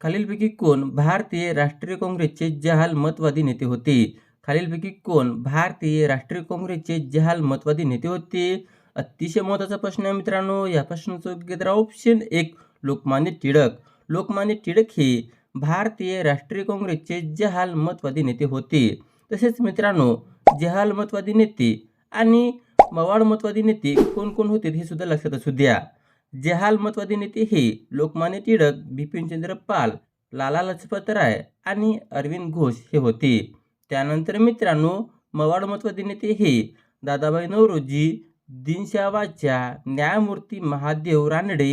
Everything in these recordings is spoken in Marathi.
खालीलपैकी कोण भारतीय राष्ट्रीय काँग्रेसचे जहाल मतवादी नेते होते? खालीलपैकी कोण भारतीय राष्ट्रीय काँग्रेसचे जहाल मतवादी नेते होते? अतिशय महत्त्वाचा प्रश्न आहे मित्रांनो. या प्रश्नाचं योग्य ऑप्शन एक लोकमान्य टिळक. लोकमान्य टिळक हे भारतीय राष्ट्रीय काँग्रेसचे जहाल मतवादी नेते होते. तसेच मित्रांनो जहालमतवादी नेते आणि मवाळमतवादी नेते कोण कोण होते हे सुद्धा लक्षात असू द्या. जहालमतवादी नेते हे लोकमान्य टिळक बिपिनचंद्र पाल लाला लजपत राय आणि अरविंद घोष हे होते. त्यानंतर मित्रांनो मवाळमतवादी नेते हे दादाभाई नवरोजी दिनशावाच्या न्यायमूर्ती महादेव रानडे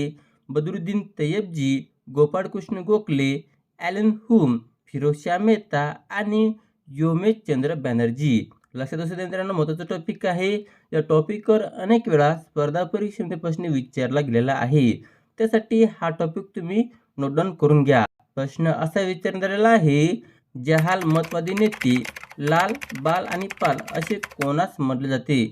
बदरुद्दीन तय्यबजी गोपाळकृष्ण गोखले ॲलन हुम फिरोजशाह मेहता आणि योमेश चंद्र बॅनर्जी. लक्षात असू द्या मित्रांनो महत्त्वाचा टॉपिक आहे. या टॉपिकवर अनेक वेळा स्पर्धा परीक्षेमध्ये प्रश्न विचारला गेलेला आहे. त्यासाठी हा टॉपिक तुम्ही नोटडाऊन करून घ्या. प्रश्न असा विचारण्यात आलेला आहे जहाल मतवादी नेते लाल बाल आणि पाल असे कोणास म्हटले जाते?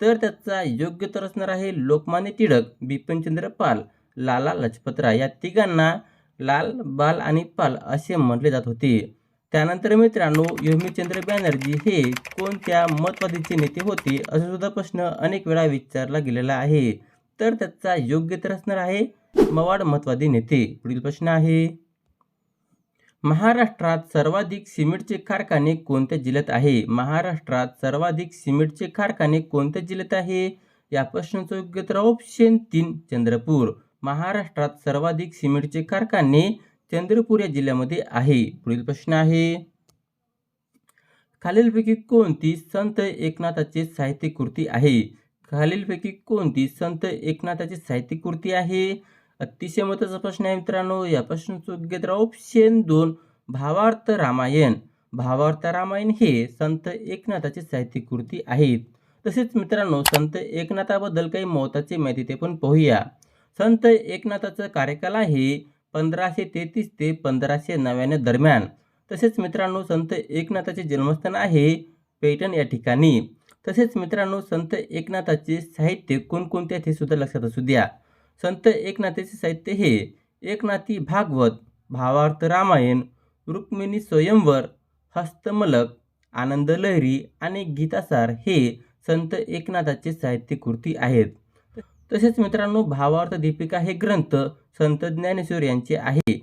तर त्याचा योग्य तर असणार आहे लोकमान्य टिळक बिपिनचंद्र पाल लाला लजपतराय या तिघांना लाल बाल आणि पाल असे म्हटले जात होते. त्यानंतर मित्रांनो योमीचंद्र बॅनर्जी हे कोणत्या मतवादीचे नेते होते असा सुद्धा प्रश्न अनेक वेळा विचारला गेलेला आहे. तर त्याचा योग्य तर असणार आहे मवाड मतवादी नेते. पुढील प्रश्न आहे महाराष्ट्रात सर्वाधिक सिमेंटचे कारखाने कोणत्या जिल्ह्यात आहे? महाराष्ट्रात सर्वाधिक सिमेंटचे कारखाने कोणत्या जिल्ह्यात आहे? या प्रश्नाचं योग्य तर ऑप्शन तीन चंद्रपूर. महाराष्ट्रात सर्वाधिक सिमेंटचे कारखाने चंद्रपूर या जिल्ह्यामध्ये आहे. पुढील प्रश्न आहे. खालीलपैकी कोणती संत एकनाथाची साहित्य कृती आहे? खालीलपैकी कोणती संत एकनाथाची साहित्य कृती आहे? अतिशय महत्त्वाचा प्रश्न आहे मित्रांनो. या प्रश्नाचं योग्य उत्तर ऑप्शन दोन भावार्थ रामायण. भावार्थ रामायण हे संत एकनाथाची साहित्य कृती आहेत तसेच मित्रांनो संत एकनाथाबद्दल काही महत्त्वाची माहिती ते पण पाहूया. संत एकनाथाचा कार्यकाल आहे. पंधराशे तेहतीस ते पंधराशे नव्याण्णव दरम्यान. तसेच मित्रांनो संत एकनाथाचे जन्मस्थान आहे पैठण या ठिकाणी. तसेच मित्रांनो संत एकनाथाचे साहित्य कोणकोणते ते सुद्धा लक्षात असू द्या. संत एकनाथाचे साहित्य हे एकनाथी भागवत भावार्थ रामायण रुक्मिणी स्वयंवर हस्तमलक आनंद लहरी आणि गीतासार हे संत एकनाथाचे साहित्य कृती आहेत. तसेच मित्रांनो भावार्थ दीपिका हे ग्रंथ संत ज्ञानेश्वर यांचे आहे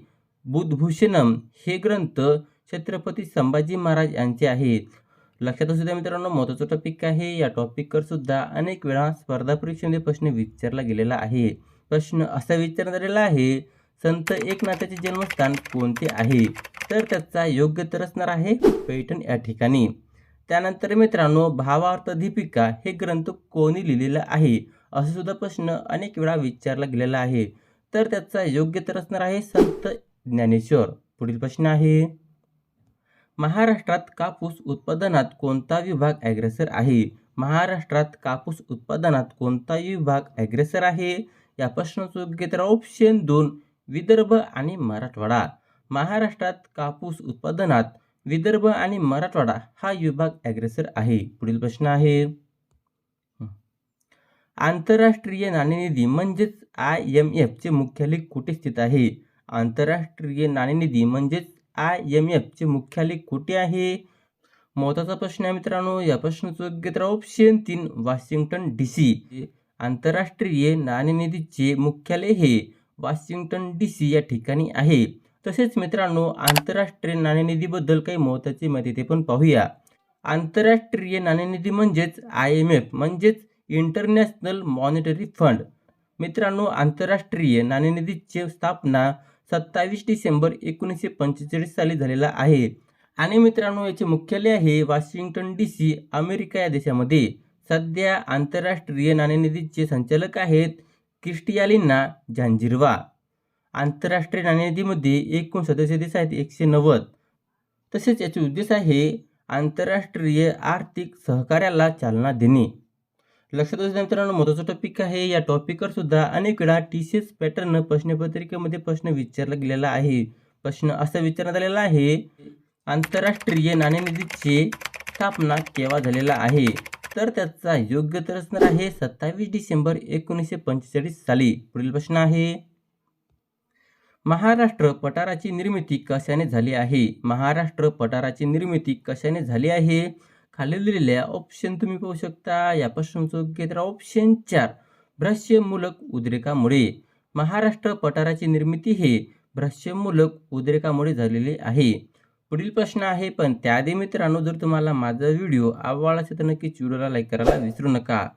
बुधभूषणम हे ग्रंथ छत्रपती संभाजी महाराज यांचे आहेत. लक्षात असू द्या मित्रांनो महत्त्वाचा टॉपिक आहे. या टॉपिकवर सुद्धा अनेक वेळा स्पर्धा परीक्षेमध्ये प्रश्न विचारला गेलेला आहे. प्रश्न असा विचारण्यात आलेला आहे संत एकनाथाचे जन्मस्थान कोणते आहे? तर त्याचा योग्य तर असणार आहे पैठण या ठिकाणी. त्यानंतर मित्रांनो भावार्थ दीपिका हे ग्रंथ कोणी लिहिलेला आहे? असा सुद्धा प्रश्न अनेक वेळा विचारला गेलेला आहे. तर त्याचा योग्य तर असणार आहे संत ज्ञानेश्वर. पुढील प्रश्न आहे. महाराष्ट्रात कापूस उत्पादनात कोणता विभाग ॲग्रेसर आहे? महाराष्ट्रात कापूस उत्पादनात कोणता विभाग ॲग्रेसर आहे? या प्रश्नाचं योग्य तर ऑप्शन दोन विदर्भ आणि मराठवाडा. महाराष्ट्रात कापूस उत्पादनात विदर्भ आणि मराठवाडा हा विभाग ॲग्रेसर आहे. पुढील प्रश्न आहे. आंतरराष्ट्रीय नाणेनिधी म्हणजेच आय एम एफचे मुख्यालय कुठे स्थित आहे? आंतरराष्ट्रीय नाणेनिधी म्हणजेच आय एम एफचे मुख्यालय कुठे आहे? महत्त्वाचा प्रश्न आहे मित्रांनो या प्रश्नाचं योग्य ऑप्शन तीन वॉशिंग्टन डी सी. आंतरराष्ट्रीय नाणेनिधीचे मुख्यालय हे वॉशिंग्टन डी सी या ठिकाणी आहे. तसेच मित्रांनो आंतरराष्ट्रीय नाणेनिधीबद्दल काही महत्त्वाची माहिती ते पण पाहूया. आंतरराष्ट्रीय नाणेनिधी म्हणजेच आय एम एफ म्हणजेच इंटरनॅशनल मॉनिटरी फंड. मित्रांनो आंतरराष्ट्रीय नाणेनिधीची स्थापना सत्तावीस डिसेंबर एकोणीसशे पंचेचाळीस साली झालेला आहे. आणि मित्रांनो याचे मुख्यालय आहे वॉशिंग्टन डी सी अमेरिका या देशामध्ये. सध्या आंतरराष्ट्रीय नाणेनिधीचे संचालक आहेत क्रिस्टियालिना झांजिरवा. आंतरराष्ट्रीय नाणेनिधीमध्ये एकूण सदस्य देश आहेत एकशे नव्वद. तसेच याचे उद्देश आहे आंतरराष्ट्रीय आर्थिक सहकार्याला चालना देणे. लक्षात असू मित्रांनो महत्त्वाचा टॉपिक आहे. या टॉपिकवर सुद्धा अनेक वेळा टी सी एस पॅटर्न प्रश्नपत्रिकेमध्ये प्रश्न विचारला गेलेला आहे. प्रश्न असा विचारण्यात आलेला आहे आंतरराष्ट्रीय नाणेनिधीची स्थापना केव्हा झालेला आहे? तर त्याचा योग्य तर असणार आहे सत्तावीस डिसेंबर एकोणीसशे पंचेचाळीस साली. पुढील प्रश्न आहे महाराष्ट्र पठाराची निर्मिती कशाने झाली आहे? महाराष्ट्र पठाराची निर्मिती कशाने झाली आहे? खाली दिलेल्या ऑप्शन तुम्ही पाहू शकता. या प्रश्नाचं योग्य तर ऑप्शन चार भ्रश्यमूलक उद्रेकामुळे. महाराष्ट्र पठाराची निर्मिती हे भ्रश्यमूलक उद्रेकामुळे झालेली आहे. पुढील प्रश्न आहे पण त्याआधी मित्रांनो जर तुम्हाला माझा व्हिडिओ आवडला असेल तर नक्कीच व्हिडिओला लाईक करायला विसरू नका.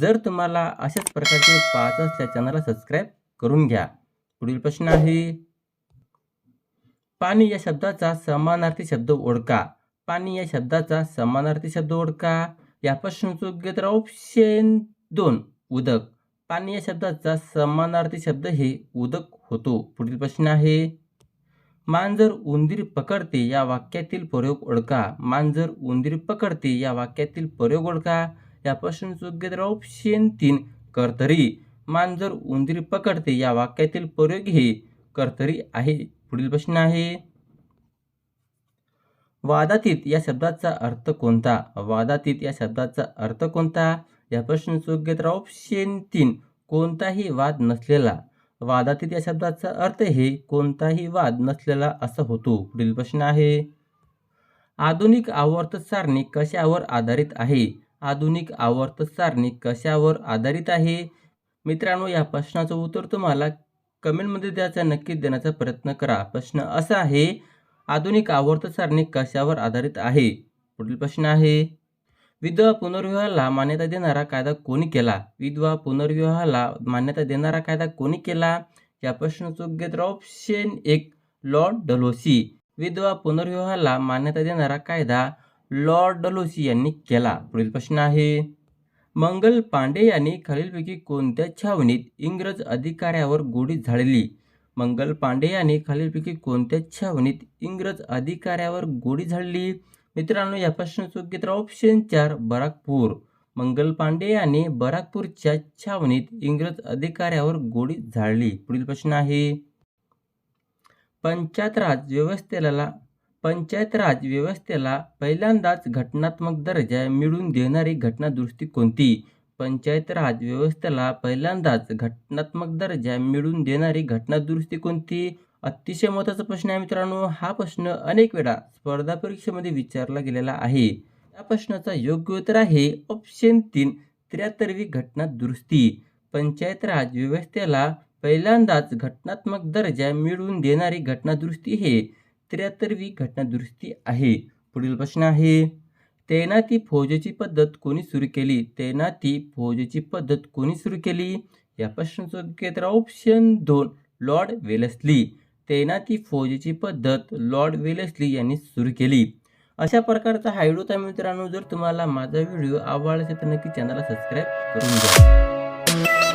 जर तुम्हाला अशाच प्रकारचे पाहत असल्या चॅनलला सबस्क्राईब करून घ्या. पुढील प्रश्न आहे पाणी या शब्दाचा समानार्थी शब्द ओळखा. पाणी या शब्दाचा समानार्थी शब्द ओळखा. या प्रश्नाचं योग्य तर ऑप्शन दोन उदक. पाणी या शब्दाचा समानार्थी शब्द हे उदक होतो. पुढील प्रश्न आहे मांजर उंदीर पकडते या वाक्यातील प्रयोग ओळखा. मांजर उंदीर पकडते या वाक्यातील प्रयोग ओळखा. या प्रश्नाचं योग्य तर ऑप्शन तीन कर्तरी. मांजर उंदीर पकडते या वाक्यातील प्रयोग हे कर्तरी आहे. पुढील प्रश्न आहे वादातीत या शब्दाचा अर्थ कोणता? वादातीत या शब्दाचा अर्थ कोणता? या प्रश्नाचं योग्य तर ऑप्शन तीन. कोणताही वाद नसलेला. वादातीत या शब्दाचा अर्थ हे कोणताही वाद नसलेला असा होतो. पुढील प्रश्न आहे. आधुनिक आवर्त सारणी कशावर आधारित आहे? आधुनिक आवर्त सारणी कशावर आधारित आहे? मित्रांनो या प्रश्नाचं उत्तर तुम्हाला कमेंटमध्ये द्यायचा नक्कीच देण्याचा प्रयत्न करा. प्रश्न असा आहे आधुनिक आवर्त सारणी कशावर आधारित आहे? पुढील प्रश्न आहे विधवा पुनर्विवाहाला मान्यता देणारा कायदा कोणी केला? विधवा पुनर्विवाहाला मान्यता देणारा कायदा कोणी केला? या प्रश्नाचं योग्य तर ऑप्शन एक लॉर्ड डलोसी विधवा पुनर्विवाहाला मान्यता देणारा कायदा लॉर्ड डलोसी यांनी केला. पुढील प्रश्न आहे मंगल पांडे यांनी खालीलपैकी कोणत्या छावणीत इंग्रज अधिकाऱ्यावर गोडी झाडली? मंगल पांडे यांनी खालीलपैकी कोणत्या छावणीत इंग्रज अधिकाऱ्यावर गोळी झाडली? मित्रांनो या प्रश्नाचं योग्य ऑप्शन चार बराकपूर. मंगल पांडे यांनी बराकपूरच्या छावणीत इंग्रज अधिकाऱ्यावर गोळी झाडली. पुढील प्रश्न आहे पंचायत राज व्यवस्थेला पंचायत राज व्यवस्थेला पहिल्यांदाच घटनात्मक दर्जा मिळून देणारी घटना दुरुस्ती कोणती? पंचायत राज व्यवस्थेला पहिल्यांदाच घटनात्मक दर्जा मिळवून देणारी घटना दुरुस्ती कोणती? अतिशय महत्त्वाचा प्रश्न आहे मित्रांनो. हा प्रश्न अनेक वेळा स्पर्धा परीक्षेमध्ये विचारला गेलेला आहे. या प्रश्नाचा योग्य उत्तर आहे ऑप्शन तीन त्र्याहत्तरवी घटना दुरुस्ती पंचायत राज व्यवस्थेला पहिल्यांदाच घटनात्मक दर्जा मिळवून देणारी घटना दुरुस्ती हे त्र्याहत्तरवी घटना दुरुस्ती आहे. पुढील प्रश्न आहे तेना ती फौजेची पद्धत कोणी सुरू केली? तेना ती फौजेची पद्धत कोणी सुरू केली? या प्रश्नाचं योग्य उत्तर ऑप्शन दोन लॉर्ड वेलसली. तेना ती फौजेची पद्धत लॉर्ड वेलसली यांनी सुरू केली. अशा प्रकारचा हा व्हिडिओ मित्रांनो. जर तुम्हाला माझा व्हिडिओ आवडला असेल तर नक्की चॅनलला सबस्क्राईब करून घ्या.